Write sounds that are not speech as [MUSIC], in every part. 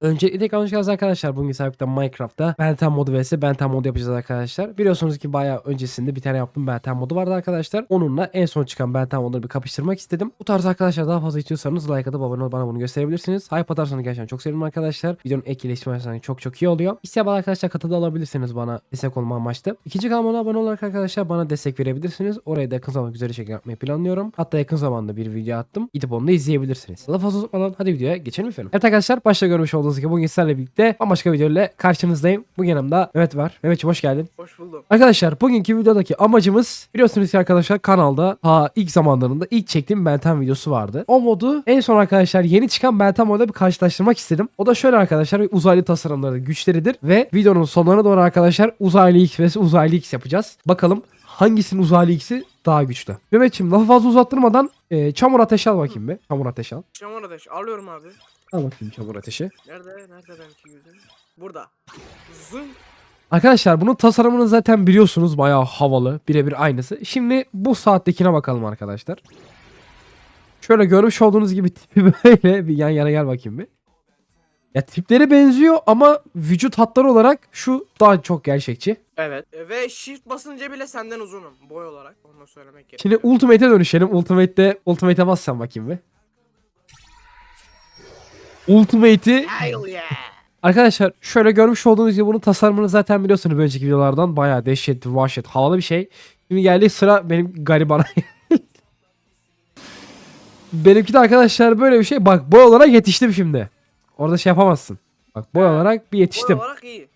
Öncelikle tekrar hoş arkadaşlar. Bugün sahipte Minecraft'ta Benten modu vs Benten modu yapacağız arkadaşlar. Biliyorsunuz ki bayağı öncesinde bir tane yaptığım Benten modu vardı arkadaşlar. Onunla en son çıkan Benten modunu bir kapıştırmak istedim. Bu tarz arkadaşlar daha fazla istiyorsanız like atıp abone olup bana bunu gösterebilirsiniz. Hype atarsanız gerçekten çok sevinirim arkadaşlar. Videonun ek iyileştirmesi çok çok iyi oluyor. İsteyen arkadaşlar katıldı alabilirsiniz bana destek olma amaçlı. İkinci kanalıma abone olarak arkadaşlar bana destek verebilirsiniz. Oraya da yakın zamanda güzel şekilde yapmayı planlıyorum. Hatta yakın zamanda bir video attım. Gidip onu da izleyebilirsiniz. Fazla uzatmadan hadi videoya geçelim efendim. Evet arkadaşlar başta görmüş olduğunuz gibi bugün sizlerle birlikte bambaşka video ile karşınızdayım. Bugün yanımda Mehmet var. Mehmetciğim hoş geldin. Hoş buldum. Arkadaşlar bugünkü videodaki amacımız biliyorsunuz ki arkadaşlar kanalda ha ilk zamanlarında ilk çektiğim Benten videosu vardı. O modu en son arkadaşlar yeni çıkan Benten moduyla bir karşılaştırmak istedim. O da şöyle arkadaşlar bir uzaylı tasarımları güçleridir ve videonun sonlarına doğru arkadaşlar uzaylı X vs uzaylı X yapacağız. Bakalım hangisinin uzaylı X'i daha güçlü. Mehmetciğim lafı fazla uzattırmadan e, çamur ateşi al bakayım bir. Çamur ateşi al. Şamar ateş alıyorum abi. Al bakayım çamur ateşi. Nerede? Nerede benimki yüzüm? Burada. Zın. Arkadaşlar bunun tasarımını zaten biliyorsunuz bayağı havalı birebir aynısı. Şimdi bu saattekine bakalım arkadaşlar. Şöyle görmüş olduğunuz gibi [LAUGHS] tipi böyle bir yan yana gel bakayım bir. Ya tipleri benziyor ama vücut hatları olarak şu daha çok gerçekçi. Evet. E, Ve shift basınca bile senden uzunum. Boy olarak. Onu söylemek Şimdi gerekiyor. Ultimate'e dönüşelim. Ultimate'de Ultimate'e bas sen bakayım bir. Ultimate'i. Arkadaşlar şöyle görmüş olduğunuz gibi bunun tasarımını zaten biliyorsunuz önceki videolardan. Bayağı dehşet, vahşet, havalı bir şey. Şimdi geldi sıra benim garibana. [LAUGHS] Benimki de arkadaşlar böyle bir şey. Bak boy olarak yetiştim şimdi. Orada şey yapamazsın. Bak boy olarak bir Boy yetiştim. olarak iyi.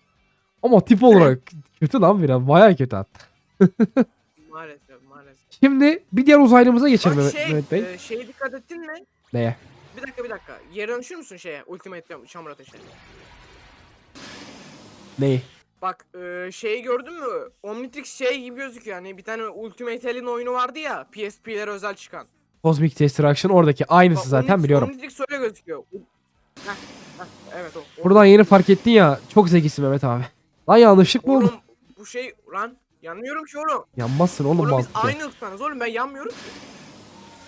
Ama tip [LAUGHS] olarak kötü lan biraz. Bayağı kötü hatta. [LAUGHS] Maalesef maalesef. Şimdi bir diğer uzaylımıza geçelim Mehmet, şey, Mehmet Bey. e, şeye dikkat ettin mi? Neye? Bir dakika bir dakika. Yere dönüşür müsün şeye? Ultimate Şamar ateşe. Neyi? Bak e, şeyi gördün mü? Omnitrix şey gibi gözüküyor. Hani bir tane Ultimate Alien oyunu vardı ya. PSP'lere özel çıkan. Cosmic Destruction oradaki aynısı Bak, zaten Omnitrix- biliyorum. Omnitrix öyle gözüküyor. Heh, heh, evet o. o. Buradan yeni fark ettin ya. Çok zekisin Mehmet abi. Lan yanlışlık mı oldu? Oğlum bu şey lan yanmıyorum ki oğlum. Yanmazsın oğlum Oğlum, biz mantıklı. aynı ırktanız oğlum ben yanmıyorum ki.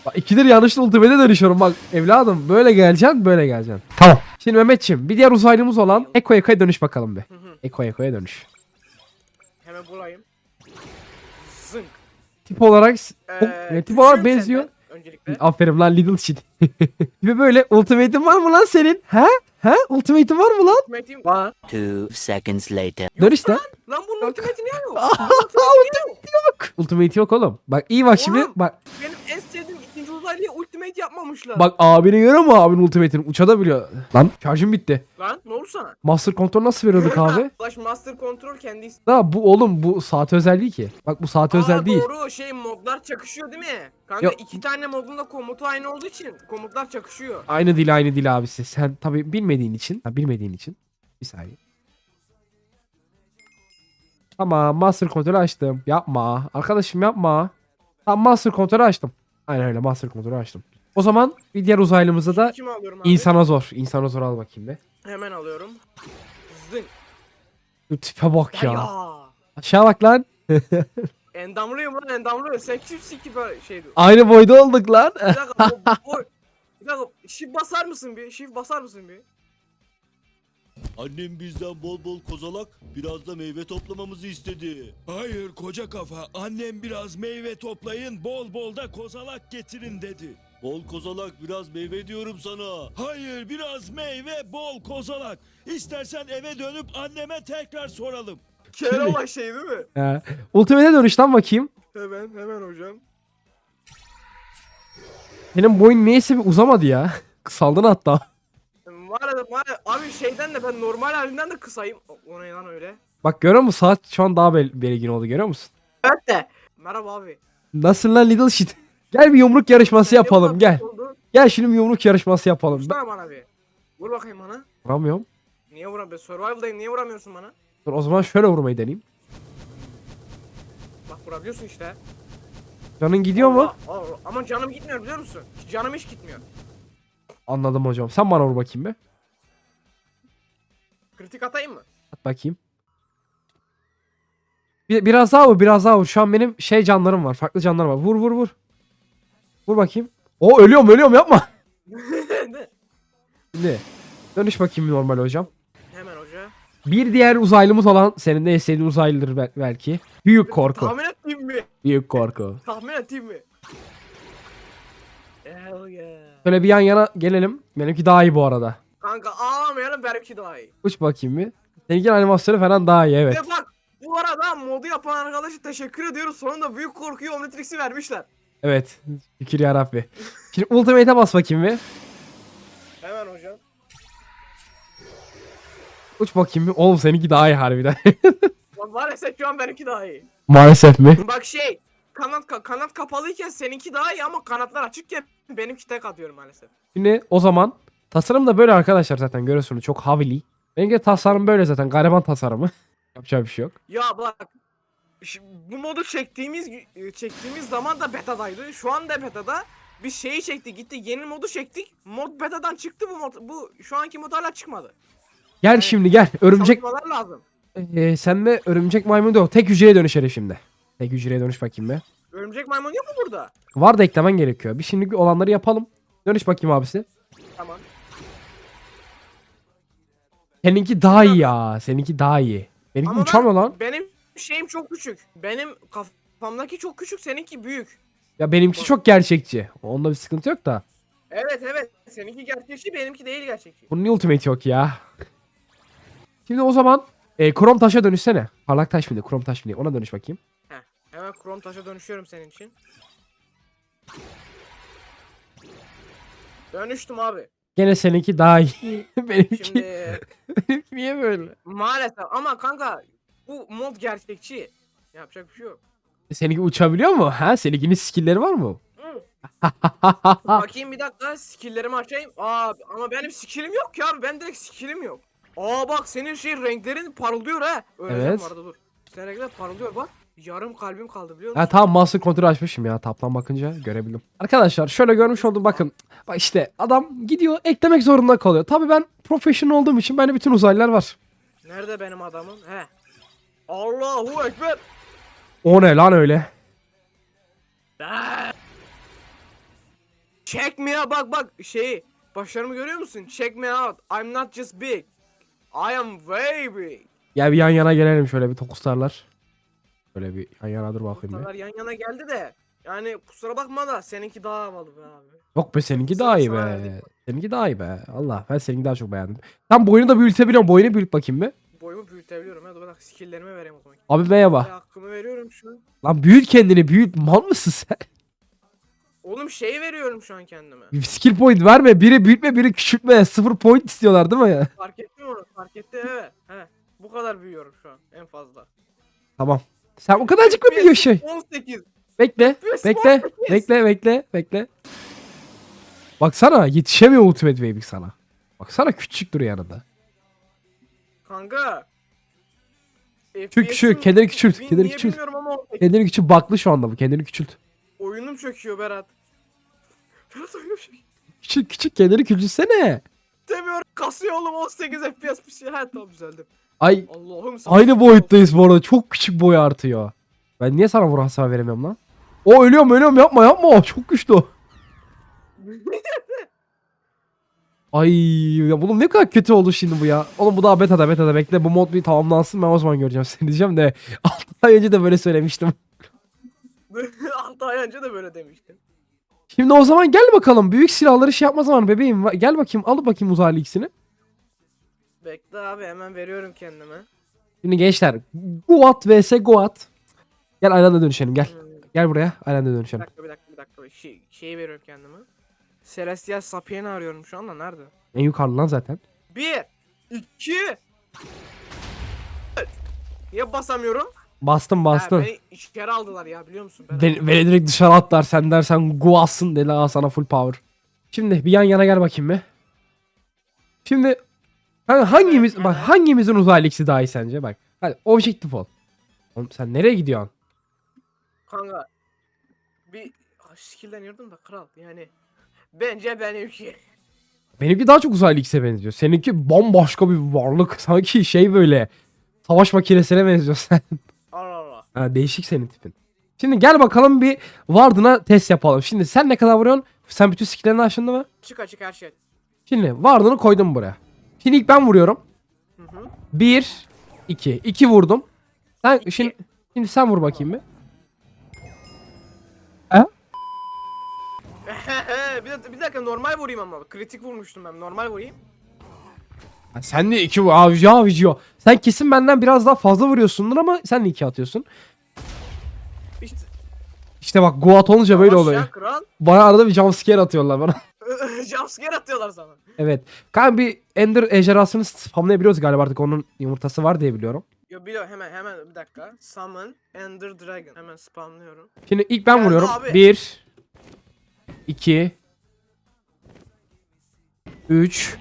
Bak ikidir yanlışlı ultimate'e dönüşüyorum bak evladım böyle geleceksin böyle geleceksin. Tamam. Şimdi Mehmetçim bir diğer uzaylımız olan Eko Eko'ya dönüş bakalım bir. Hı hı. Eko Eko'ya dönüş. Hemen bulayım. Zınk. Tip olarak Ee, tip olarak benziyor. senden Öncelikle. aferin lan little shit. [LAUGHS] Ve böyle ultimate'in var mı lan senin? He? He? Ultimate'in var mı lan? Ultimate'im var. Two seconds later. Dönüş lan. Lan bunun ultimate'i niye yok? [LAUGHS] Niye yok? Ultimate yok oğlum. Bak iyi bak şimdi bak. Benim en sevdiğim ikinci uzaylıya ultimate yapmamışlar. Bak abini görüyor mu abinin ultimate'ini? Uçabiliyor. Lan şarjım bitti. Lan ne oldu sana? Master kontrol nasıl veriyorduk abi? Flash Master Control kendi Da bu oğlum bu saat özel değil ki. Bak bu saat özel değil. Doğru şey modlar çakışıyor değil mi? Kanka Yok. iki tane modun da komutu aynı olduğu için komutlar çakışıyor. Aynı dil aynı dil abisi. Sen tabi bilmediğin için. Ha, bilmediğin için. Bir saniye. Tamam master kontrolü açtım. Yapma. Arkadaşım yapma. Tamam master kontrolü açtım. Aynen öyle master kontrolü açtım. O zaman bir diğer uzaylımıza da Kimi alıyorum abi? insana zor. İnsana zor al bakayım be. Hemen alıyorum. Zınk. Şu tipe bak Ya. ya. ya. Aşağı bak lan. [LAUGHS] Endamlıyım lan endamlı. Sen kimsin ki böyle şeydi. Aynı boyda olduk lan. Bir dakika bu, [LAUGHS] bu, bir dakika shift basar mısın bir? Shift basar mısın bir? Annem bizden bol bol kozalak, biraz da meyve toplamamızı istedi. Hayır koca kafa annem biraz meyve toplayın bol bol da kozalak getirin dedi. Bol kozalak, biraz meyve diyorum sana. Hayır biraz meyve bol kozalak. İstersen eve dönüp anneme tekrar soralım. Kere olan şey değil mi? He. Ultimate'e dönüş lan bakayım. Hemen hemen hocam. Benim boyun neyse bir uzamadı ya. [LAUGHS] Kısaldın hatta. Var ya var ya abi şeyden de ben normal halinden de kısayım. O, o ne lan öyle? Bak görüyor musun? Saat şu an daha bel belirgin oldu görüyor musun? Evet de. Merhaba abi. Nasıl lan little shit? Gel bir yumruk yarışması ne yapalım kadar gel. oldu? Gel şimdi bir yumruk yarışması yapalım. Ben Vursana bana bir. Vur bakayım bana. vuramıyorum. Niye vuramıyorsun? Survival'dayım niye vuramıyorsun bana? Dur o zaman şöyle vurmayı deneyeyim. Bak vurabiliyorsun işte. Canın gidiyor mu? Allah, Allah. Ama canım gitmiyor biliyor musun? Canım hiç gitmiyor. Anladım hocam. Sen bana vur bakayım be. Kritik atayım mı? At bakayım. Bir, biraz daha vur biraz daha vur. Şu an benim şey canlarım var. Farklı canlarım var. Vur vur vur. Vur bakayım. O ölüyorum ölüyorum yapma. Ne? [LAUGHS] Şimdi Dönüş bakayım normal hocam. Hemen hoca. Bir diğer uzaylımız olan senin de en sevdiğin uzaylıdır bel- belki. Büyük korku. Tahmin ettiğim mi? Büyük korku. Tahmin ettiğim mi? Hell yeah. Şöyle bir yan yana gelelim. Benimki daha iyi bu arada. Kanka ağlamayalım benimki daha iyi. Uç bakayım bir. Seninki animasyonu falan daha iyi evet. Ve bak bu arada modu yapan arkadaşa teşekkür ediyoruz. Sonunda büyük korkuyu Omnitrix'i vermişler. Evet. Şükür yarabbi. Şimdi Ultimate'e bas bakayım bir. Hemen hocam. Uç bakayım bir. Oğlum seninki daha iyi harbiden. [LAUGHS] Lan Maalesef şu an benimki daha iyi. Maalesef mi? Bak şey kanat ka- kanat kapalıyken seninki daha iyi ama kanatlar açıkken benimki tek atıyor maalesef. Şimdi o zaman tasarım da böyle arkadaşlar zaten görüyorsunuz çok havili. Benimki tasarım böyle zaten gariban tasarımı. [LAUGHS] Yapacak bir şey yok. Ya bak şi- bu modu çektiğimiz gü- çektiğimiz zaman da betadaydı. Şu anda betada. Biz şeyi çektik gitti yeni modu çektik. Mod betadan çıktı bu mod. Bu şu anki mod hala çıkmadı. Gel Evet. şimdi gel. Örümcek lazım. ee, sen de örümcek maymun da o. Tek hücreye dönüşelim şimdi. Tek hücreye dönüş bakayım be. Örümcek maymun yok mu burada? Var da eklemen gerekiyor. Bir şimdi olanları yapalım. Dönüş bakayım abisi. Tamam. Seninki daha iyi ya. Seninki daha iyi. Benimki Ama uçamıyor ben- lan. Benim şeyim çok küçük. Benim kafamdaki çok küçük seninki büyük. Ya benimki çok gerçekçi. Onda bir sıkıntı yok da. Evet evet. Seninki gerçekçi benimki değil gerçekçi. Bunun niye ultimate yok ya? Şimdi o zaman e, krom taşa dönüşsene. Parlak taş mıydı? Krom taş mıydı? Ona dönüş bakayım. Heh. Hemen krom taşa dönüşüyorum senin için. Dönüştüm abi. Gene seninki daha iyi. [LAUGHS] benimki, Şimdi [LAUGHS] benimki niye böyle? maalesef ama kanka bu mod gerçekçi. Yapacak bir şey yok. Seninki uçabiliyor mu? Ha? Seninkinin skill'leri var mı? [LAUGHS] Bakayım bir dakika skilllerimi açayım. Aa ama benim skillim yok ya. Ben direkt skillim yok. Aa bak senin şey renklerin parlıyor ha. Öğreneceğim Evet. arada dur. Senin renkler parlıyor bak. Yarım kalbim kaldı biliyor Ha musun? tamam master kontrolü açmışım ya. Taptan bakınca görebildim. Arkadaşlar şöyle görmüş oldum bakın. Bak işte adam gidiyor eklemek zorunda kalıyor. Tabii ben professional olduğum için bende bütün uzaylılar var. Nerede benim adamım? He. Allahu Ekber. O ne lan öyle? Check me out bak bak şeyi başarımı görüyor musun? Check me out. I'm not just big. I am way big. Ya bir yan yana gelelim şöyle bir tokuslarlar. Şöyle bir yan yana dur bakayım Ortalar bir. yan yana geldi de. Yani kusura bakma da seninki daha havalı be abi. Yok be seninki daha iyi sana be. verdik. Seninki daha iyi be. Allah ben seninki daha çok beğendim. Tam boyunu da büyütebiliyorum. Boyunu büyüt bakayım bir. Boyumu büyütebiliyorum. Hadi bak skilllerimi vereyim o zaman. Abi merhaba. Hakkımı veriyorum şu an. Lan büyüt kendini büyüt. Mal mısın sen? Oğlum şey veriyorum şu an kendime. Bir skill point verme. Biri büyütme biri küçültme. Sıfır point istiyorlar değil mi ya? Fark ettin mi onu? Fark etti evet. He. Bu kadar büyüyorum şu an en fazla. Tamam. Sen o kadarcık mı büyüyor şey? 18. Bekle. Bekle. Bekle. Bekle. Bekle. Baksana yetişemiyor Ultimate Waving sana. Baksana küçük duruyor yanında. Kanka. Küçük, küçük, kendini küçült, kendini niye küçült. bilmiyorum ama o- Kendini küçük baklı şu anda bu. Kendini küçült. oyunum çöküyor Berat. [LAUGHS] Berat oyunum çöküyor. Küçük küçük kendini küçülsene. Demiyorum kasıyor oğlum 18 FPS bir şey. Ha tamam düzeldim. Ay Allah'ım sen- aynı boyuttayız bu arada. Çok küçük boy artıyor. Ben niye sana vur hasar veremiyorum lan? O ölüyorum ölüyorum yapma yapma. Çok güçlü o. [LAUGHS] Ay ya oğlum ne kadar kötü oldu şimdi bu ya. Oğlum bu daha beta'da beta'da bekle bu mod bir tamamlansın ben o zaman göreceğim seni diyeceğim de [LAUGHS] 6 ay önce de böyle söylemiştim. [LAUGHS] 6 ay önce de böyle demiştin. Şimdi o zaman gel bakalım büyük silahları şey yapma zamanı bebeğim. Gel bakayım al bakayım uzaylı ikisini. Bekle abi hemen veriyorum kendime. Şimdi gençler Guat vs Guat. Gel aynı anda dönüşelim gel. Hmm, Gel buraya aynı anda Bir dönüşelim. dakika bir dakika bir dakika. Şey, şeyi veriyorum kendime. Celestial Sapien'i arıyorum şu anda nerede? En yukarıda lan zaten. 1 2 Niye basamıyorum? Bastım Ha, bastım. beni içeri aldılar ya biliyor musun? Ben Beni, beni direkt dışarı atlar sen dersen Guat'sın dedi al sana full power. Şimdi bir yan yana gel bakayım bir. Şimdi hani hangimiz bak hangimizin uzaylı ikisi daha iyi sence bak. Hadi objektif ol. Oğlum sen nereye gidiyorsun? Kanka bir skill'den yırdım da kral yani bence benimki. Benimki daha çok uzaylı ikisine benziyor. Seninki bambaşka bir varlık. [LAUGHS] Sanki şey böyle savaş makinesine benziyor sen. Allah Allah. Ha, değişik senin tipin. Şimdi gel bakalım bir Warden'a test yapalım. Şimdi sen ne kadar vuruyorsun? Sen bütün skill'lerini aşındın mı? Çık açık her şey. Şimdi Warden'ı koydum buraya. Şimdi ilk ben vuruyorum. Hı hı. 1 2 2 vurdum. Sen şimdi şimdi sen vur bakayım bir. Bir, dakika, bir dakika normal vurayım ama. Kritik vurmuştum ben. Normal vurayım. Ha, Sen de 2 vur. Avici avici o. Sen kesin benden biraz daha fazla vuruyorsundur ama sen de 2 atıyorsun. İşte İşte bak Guat olunca böyle Yavaş oluyor. Ya, kral. Bana arada bir jumpscare atıyorlar bana. [LAUGHS] Jumpscare atıyorlar sana. evet. Kanka bir Ender ejderhasını spamlayabiliyoruz galiba artık onun yumurtası var diye biliyorum. Yo biliyorum hemen hemen bir dakika. Summon Ender Dragon. Hemen spamlıyorum. Şimdi ilk ben Geldi vuruyorum. abi. 1 2 3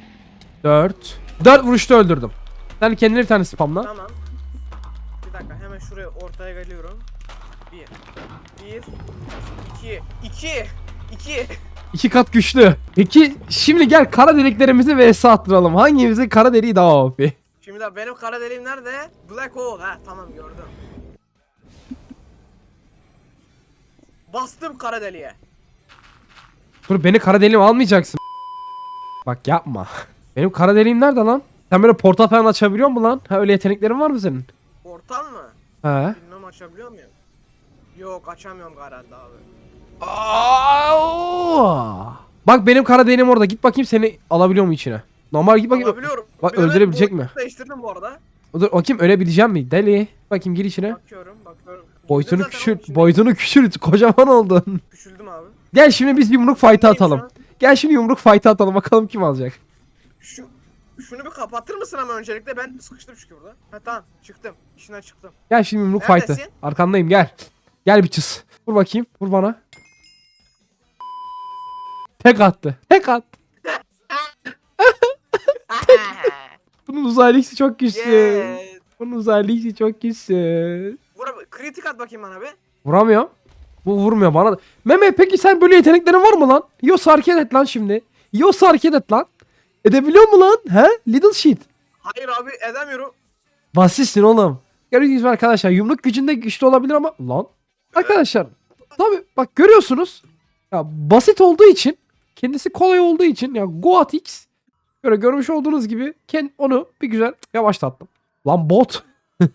4 4 vuruşta öldürdüm. Sen kendine bir tane spamla. Tamam. Bir dakika hemen şuraya ortaya geliyorum. 1 1 2 2 2 İki kat güçlü. Peki şimdi gel kara deliklerimizi vs attıralım. Hangimizin kara deliği daha OP? Şimdi de benim kara deliğim nerede? Black Hole ha tamam gördüm. Bastım kara deliğe. Dur beni kara deliğim almayacaksın. Bak yapma. [LAUGHS] Benim kara deliğim nerede lan? Sen böyle portal falan açabiliyor musun lan? Ha öyle yeteneklerin var mı senin? Portal mı? He. Bilmem açabiliyor muyum? Yok açamıyorum herhalde abi. Aa! Bak benim kara deliğim orada. Git bakayım seni alabiliyor mu içine? Normal git bakayım. Alabiliyorum. Bak, Bir öldürebilecek mi? Değiştirdim bu arada. Dur bakayım ölebileceğim mi? Deli. Bakayım gir içine. Bakıyorum bakıyorum. Boyutunu Zaten küçült. onun Boyutunu küçült. Kocaman oldun. Küçüldüm abi. Gel şimdi biz yumruk fight'ı atalım. Gel şimdi yumruk fight'ı atalım. Bakalım kim alacak. Şu şunu bir kapatır mısın ama öncelikle ben sıkıştım çünkü burada. Ha tamam çıktım. İşinden çıktım. Gel şimdi yumruk Neredesin? fight'ı. Arkandayım gel. Gel bir çiz. Vur bakayım. Vur bana. Tek attı. Tek attı. [LAUGHS] Bunun uzaylı ikisi çok güçsüz. yes. Bunun uzaylı ikisi çok güçsüz. Vura kritik at bakayım bana bir. Vuramıyor. Bu vurmuyor bana. Meme peki sen böyle yeteneklerin var mı lan? Yos hareket et lan şimdi. Yos hareket et lan. Edebiliyor mu lan? He? Little shit. Hayır abi edemiyorum. Basitsin oğlum. Gördüğünüz gibi arkadaşlar yumruk gücünde güçlü olabilir ama lan. Arkadaşlar tabi bak görüyorsunuz. Ya basit olduğu için kendisi kolay olduğu için ya Goat X böyle görmüş olduğunuz gibi kend, onu bir güzel yavaşlattım. Lan bot.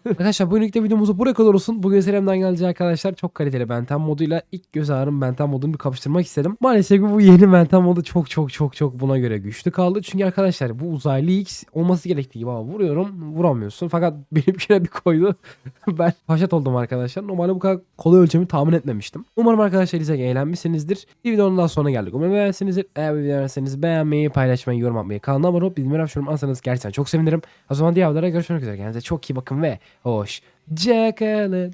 Arkadaşlar bu ünlükte videomuz buraya kadar olsun. Bugün serimden gelecek arkadaşlar çok kaliteli Benten moduyla ilk göz ağrım Benten modunu bir kapıştırmak istedim. Maalesef bu yeni Benten modu çok çok çok çok buna göre güçlü kaldı. Çünkü arkadaşlar bu uzaylı X olması gerektiği gibi vuruyorum vuramıyorsun. Fakat [LAUGHS] benimkine bir koydu. [LAUGHS] ben paşat oldum arkadaşlar. Normalde bu kadar kolay ölçemi tahmin etmemiştim. Umarım arkadaşlar izlerken eğlenmişsinizdir. Bir videonun daha sonuna geldik. Umarım beğenmişsinizdir. Eğer bir video beğendiyseniz beğenmeyi, paylaşmayı, yorum atmayı, kanalıma abone olup bildirim açmayı unutmazsanız gerçekten çok sevinirim. O zaman diğer videoda görüşmek üzere. Kendinize çok iyi bakın ve hoşçakalın.